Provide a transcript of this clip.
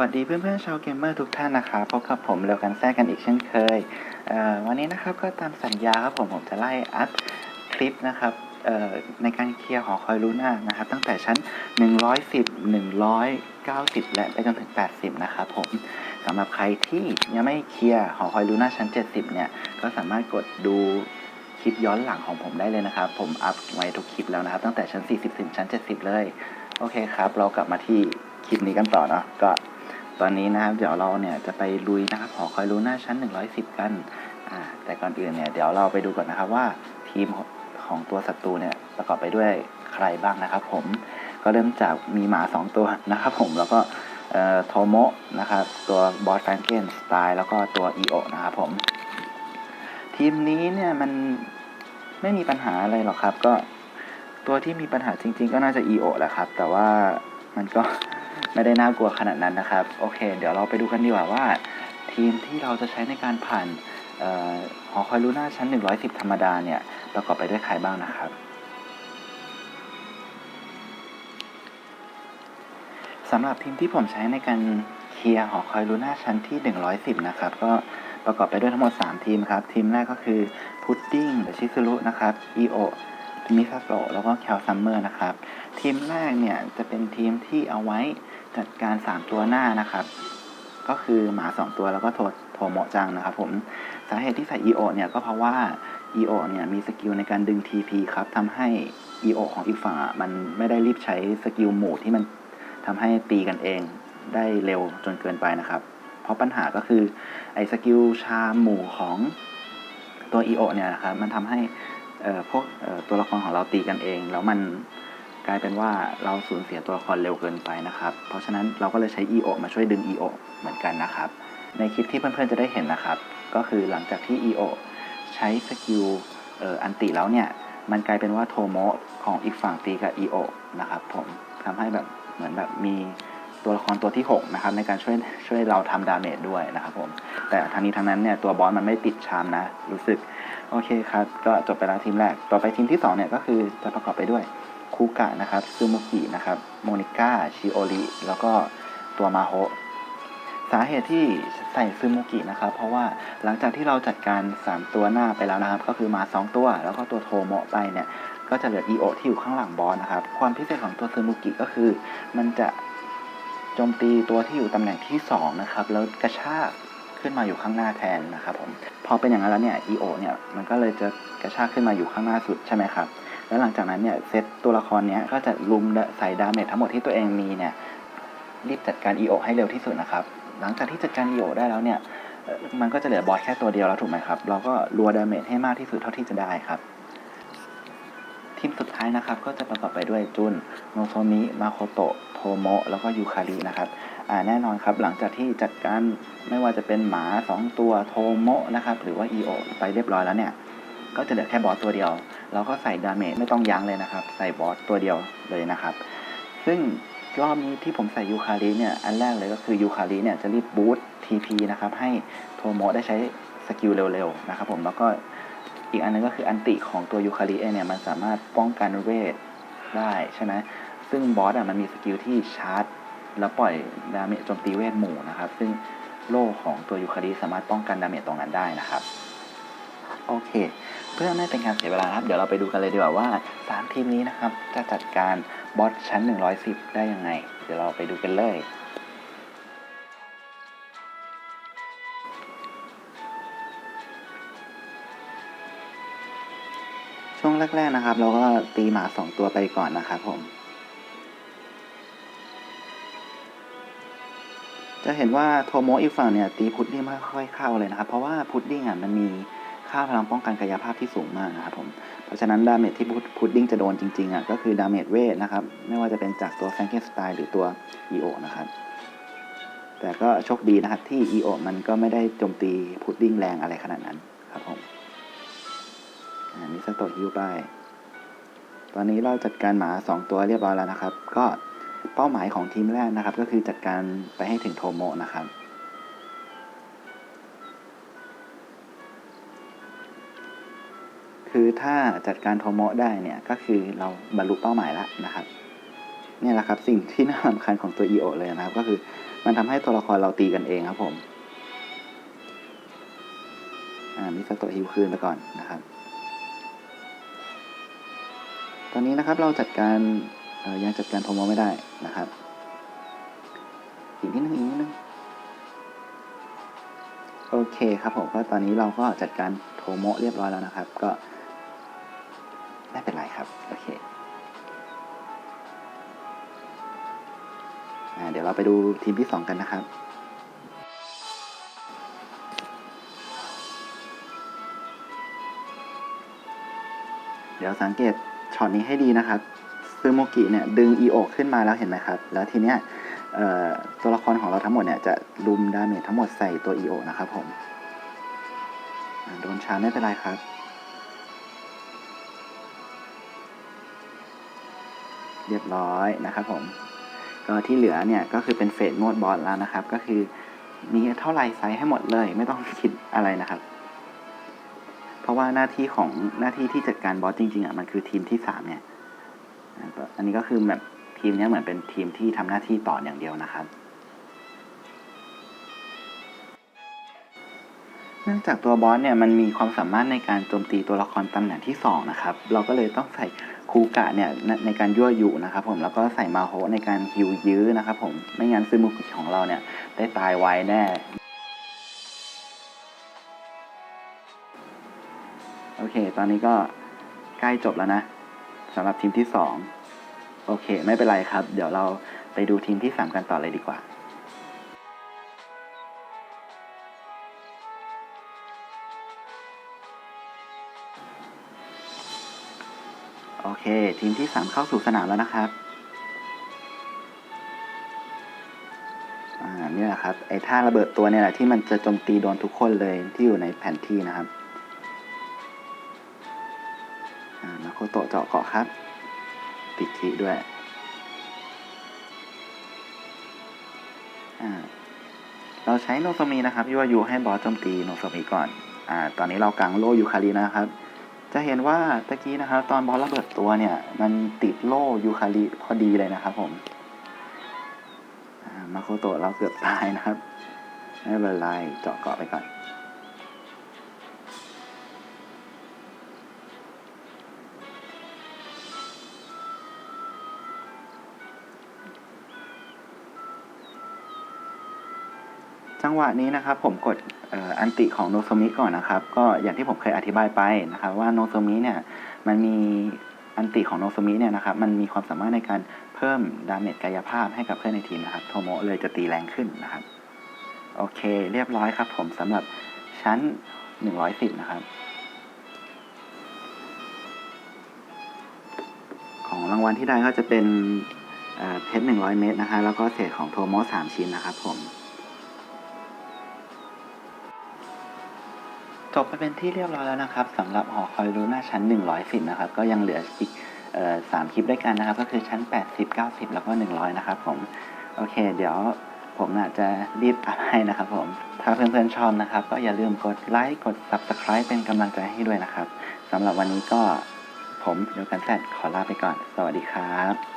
วัสดีเพื่อนๆชาวเกมเมอร์ทุกท่านนะครับพบกับผมเร็วกันแทรกกันอีกเช่นเคยเวันนี้นะครับก็ตามสัญญาครับผมผมจะไล่อัพคลิปนะครับในการเคลียร์หอคอยลูน่านะครับ ตั้งแต่ชั้น 110 190 และไปจนถึง 80 นะครับผมสำหรับใครที่ยังไม่เคลียร์หอคอยลูน่าชั้น 70 เนี่ย ก็สามารถกดดูคลิปย้อนหลังของผมได้เลยนะครับ ผมอัพไว้ทุกคลิปแล้วนะครับ ตั้งแต่ชั้น 40 ถึงชั้น 70 เลย โอเคครับ เรากลับมาที่คลิปนี้กันต่อเนาะก็ ตอนนี้นะครับเดี๋ยวเราเนี่ยจะไปลุยนะครับหอคอยลูน่าชั้น 110 กันอ่าแต่ก่อนอื่นเนี่ยเดี๋ยวเราไปดูก่อนนะครับว่าทีมของตัวศัตรูเนี่ยประกอบไปด้วยใครบ้างนะครับ ผมก็เริ่มจากมีหมา 2 ตัวนะครับ ผมแล้วก็เอ่อโทโมะนะครับตัวบอสแฟรงเกนสไตล์แล้วก็ตัวอีโอนะครับผมทีมนี้เนี่ยมันไม่มีปัญหาอะไรหรอกครับ ก็ตัวที่มีปัญหาจริง ๆ ก็น่าจะ EO แหละครับ แต่ว่ามันก็ ไม่ได้น่ากลัวขนาดนั้นนะครับ โอเค เดี๋ยวเราไปดูกันดีกว่าว่า ทีมที่เราจะใช้ในการผ่านออหอคอยลูน่าชั้น 110 ธรรมดาเนี่ย ประกอบไปด้วยใครบ้างนะครับสำหรับทีมที่ผมใช้ในการเคลียร์หอคอยลูน่าชั้นที่ 110 นะครับ ก็ประกอบไปด้วยทั้งหมด 3 ทีมครับ ทีมแรกก็คือพุดดิ้งหรือชิซุรุนะครับอีโอมิซาโตะแล้วก็แคลซัมเมอร์นะครับ ทีมแรกเนี่ยจะเป็นทีมที่เอาไว้ จัดการ3ตัวหน้านะครับ ก็คือหมา2ตัวแล้วก็โทโทโมจังนะครับ ผมสาเหตุที่ใส่ EO เนี่ยก็เพราะว่า EO เนี่ยมีสกิลในการดึง TP ครับทำให้ EO ของอีกฝั่งมันไม่ได้รีบใช้สกิลหมู่ที่มันทำให้ตีกันเองได้เร็วจนเกินไปนะครับ เพราะปัญหาก็คือไอ้สกิลชาหมู่ของตัว EO เนี่ยนะครับมันทำให้เอ่อพวกเอ่อตัวละครของเราตีกันเอง แล้วมัน กลายเป็นว่าเราสูญเสียตัวละครเร็วเกินไปนะครับ เพราะฉะนั้นเราก็เลยใช้ EO มาช่วยดึง EO เหมือนกันนะครับ ในคลิปที่เพื่อนๆจะได้เห็นนะครับ ก็คือหลังจากที่ EO ใช้สกิลเอ่ออันติแล้วเนี่ย มันกลายเป็นว่าโทโมะของอีกฝั่งตีกับ EO นะครับผมทำให้แบบเหมือนแบบมีตัวละครตัวที่ 6 นะครับ ในการช่วยช่วยเราทำดาเมจด้วยนะครับผม แต่ทางนี้ทางนั้นเนี่ยตัวบอสมันไม่ติดชามนะ รู้สึก โอเคครับ ก็จบไปแล้วทีมแรก ต่อไปทีมที่2เนี่ยก็คือจะประกอบไปด้วย คูกะนะครับซูมุกินะครับโมนิก้าชิโอริแล้วก็ตัวมาโฮสาเหตุที่ใส่ซึมุกินะครับ เพราะว่าหลังจากที่เราจัดการ 3 ตัวหน้าไปแล้วนะครับ ก็คือมา 2 ตัว แล้วก็ตัวโทโมะไปเนี่ย ก็จะเหลือ EO ที่อยู่ข้างหลังบอสนะครับ ความพิเศษของตัวซึมุกิก็คือ มันจะโจมตีตัวที่อยู่ตำแหน่งที่ 2 นะครับ แล้วกระชากขึ้นมาอยู่ข้างหน้าแทนนะครับผมพอเป็นอย่างนั้นแล้วเนี่ย EO เนี่ยมันก็เลยจะกระชากขึ้นมาอยู่ข้างหน้าสุดใช่ไหมครับ แล้วหลังจากนั้นเนี่ยเซตตัวละครเนี้ยก็จะลุมใส่ดาเมจทั้งหมดที่ตัวเองมีเนี่ยรีบจัดการ EO ให้เร็วที่สุดนะครับ หลังจากที่จัดการ EO ได้แล้วเนี่ยมันก็จะเหลือบอสแค่ตัวเดียวแล้วถูกไหมครับ เราก็รัวดาเมจให้มากที่สุดเท่าที่จะได้ครับ ทีมสุดท้ายนะครับ ก็จะประกอบไปด้วยจุนโนโซมิ มาโคโตะ โทโมะ แล้วก็ยูคารินะครับอ่าแน่นอนครับ หลังจากที่จัดการไม่ว่าจะเป็นหมา 2 ตัวโทโมะนะครับ หรือว่า EO ไปเรียบร้อยแล้วเนี่ย ก็จะเหลือแค่บอสตัวเดียว เราก็ใส่ดาเมจไม่ต้องยั้งเลยนะครับ ใส่บอสตัวเดียวเลยนะครับ ซึ่งรอบนี้ที่ผมใส่ยูคาริเนี่ยอันแรกเลยก็คือยูคาริเนี่ยจะรีบบูสต์ TP นะครับให้โทโมได้ใช้สกิลเร็วๆนะครับผมแล้วก็อีกอันนึงก็คืออันติของตัวยูคาริเองเนี่ยมันสามารถป้องกันเวทได้ใช่ไหมซึ่งบอสอะมันมีสกิลที่ชาร์จ แล้วปล่อยดาเมจโจมตีเวทหมู่นะครับ ซึ่งโล่ของตัวยูคาริสามารถป้องกันดาเมจตรงนั้นได้นะครับ โอเค เพื่อไม่เป็นการเสียเวลาครับเดี๋ยวเราไปดูกันเลยดีกว่าว่า 3 ทีมนี้นะครับ จะจัดการบอสชั้น 110 ได้ยังไง เดี๋ยวเราไปดูกันเลย ช่วงแรกๆนะครับ เราก็ตีหมา 2 ตัวไปก่อนนะครับผมจะเห็นว่าโทโมอีกฝั่งเนี่ยตีพุดดิ้งไม่ค่อยเข้าเลยนะครับ เพราะว่าพุดดิ้งอะมันมี ค่าพลังป้องกันกายภาพที่สูงมากนะครับผมเพราะฉะนั้นดาเมจที่พุดดิ้งจะโดนจริงๆอะก็คือดาเมจเวทนะครับไม่ว่าจะเป็นจากตัวแฟรงเกนสไตน์หรือตัว EO นะครับแต่ก็โชคดีนะครับที่ EO มันก็ไม่ได้โจมตีพุดดิ้งแรงอะไรขนาดนั้นครับผมอันนี้สโตฮิวไปตอนนี้เราจัดการหมา 2 ตัวเรียบร้อยแล้วนะครับ ก็เป้าหมายของทีมแรกนะครับ ก็คือจัดการไปให้ถึงโทโมนะครับ คือถ้าจัดการโทโมะได้เนี่ยก็คือเราบรรลุเป้าหมายแล้วนะครับเนี่ยแหละครับสิ่งที่น่าสำคัญของตัว EO เลยนะครับ ก็คือมันทำให้ตัวละครเราตีกันเองครับผมอ่ามิสโตะฮิวคืนไปก่อนนะครับ ตอนนี้นะครับเราจัดการออยังจัดการโทโมไม่ได้นะครับอีกนิดนึงอีกนิดนึงโอเคครับผมก็ตอนนี้เราก็จัดการโทโมะเรียบร้อยแล้วนะครับ ก็ ไม่เป็นไรครับ โอเคเดี๋ยวเราไปดูทีมที่สองกันนะครับเดี๋ยวสังเกตช็อตนี้ให้ดีนะครับซึโมกิเนี่ยดึงอีโอขึ้นมาแล้วเห็นไหมครับ แล้วทีเนี้ยตัวละครของเราทั้งหมดเนี่ยจะลุมดาเมจทั้งหมดใส่ตัวอีโอนะครับผมโดนชาร์ไม่เป็นไรครับ เรียบร้อยนะครับผมก็ที่เหลือเนี่ยก็คือเป็นเฟสโหมดบอสแล้วนะครับ ก็คือมีเท่าไหร่ไซส์ให้หมดเลย ไม่ต้องคิดอะไรนะครับ เพราะว่าหน้าที่ของหน้าที่ที่จัดการบอสจริงๆอะมันคือทีมที่สามเนี่ยอันนี้ก็คือแบบทีมนี้เหมือนเป็นทีมที่ทำหน้าที่ต่ออย่างเดียวนะครับ เนื่องจากตัวบอสเนี่ยมันมีความสามารถในการโจมตีตัวละครตำแหน่งที่สองนะครับ เราก็เลยต้องใส่ คูกะเนี่ยในในการยั่วยุนะครับผมแล้วก็ใส่มาโฮในการฮิวยื้อนะครับผมไม่งั้นซึมุกิของเราเนี่ยได้ตายไวแน่โอเค ตอนนี้ก็ใกล้จบแล้วนะสำหรับทีมที่สองโอเค ไม่เป็นไรครับ เดี๋ยวเราไปดูทีมที่สามกันต่อเลยดีกว่า โอเค ทีมที่สามเข้าสู่สนามแล้วนะครับ อ่านี่แหละครับ ไอ้ท่าระเบิดตัวเนี่ยแหละที่มันจะโจมตีโดนทุกคนเลยที่อยู่ในแผนที่นะครับ อ่ามาโคโตะเจาะเกาะครับ ติดขีด้วย อ่า เราใช้โนโซมีนะครับยั่วยุให้บอสโจมตีโนโซมีก่อน อ่า ตอนนี้เรากางโลยูคารินะครับ จะเห็นว่าตะกี้นะครับ ตอนบอสระเบิดตัวเนี่ย มันติดโล่ยูคาริพอดีเลยนะครับผมมาโคโตะเราเกือบตายนะครับ ไม่เป็นไรเจาะเกาะไปก่อนจังหวะนี้นะครับผมกด อันติของโนโซมิก่อนนะครับ ก็อย่างที่ผมเคยอธิบายไปนะครับ ว่าโนโซมิเนี่ยมันมีอันติของโนโซมิเนี่ยนะครับมันมีความสามารถในการเพิ่มดาเมจกายภาพให้กับเพื่อนในทีมนะครับโทโมะเลยจะตีแรงขึ้นนะครับ โอเคเรียบร้อยครับผมสำหรับชั้น 110 นะครับ ของรางวัลที่ได้ก็จะเป็นเพชร100 เม็ดนะคะแล้วก็เศษของโทโมะ3ชิ้นนะครับผม จบไปเป็นที่เรียบร้อยแล้วนะครับสำหรับหอคอยรูน่าชั้น 110 นะครับ ก็ยังเหลืออีกสามคลิปด้วยกันนะครับ ก็คือชั้น 80 90 แล้วก็ 100 นะครับผม โอเค เดี๋ยวผมน่ะจะรีบอัพให้นะครับผม ถ้าเพื่อนๆชอบนะครับ ก็อย่าลืมกดไลค์กด Subscribe เป็นกำลังใจให้ด้วยนะครับสำหรับวันนี้ก็ผมโยกันแซดขอลาไปก่อน สวัสดีครับ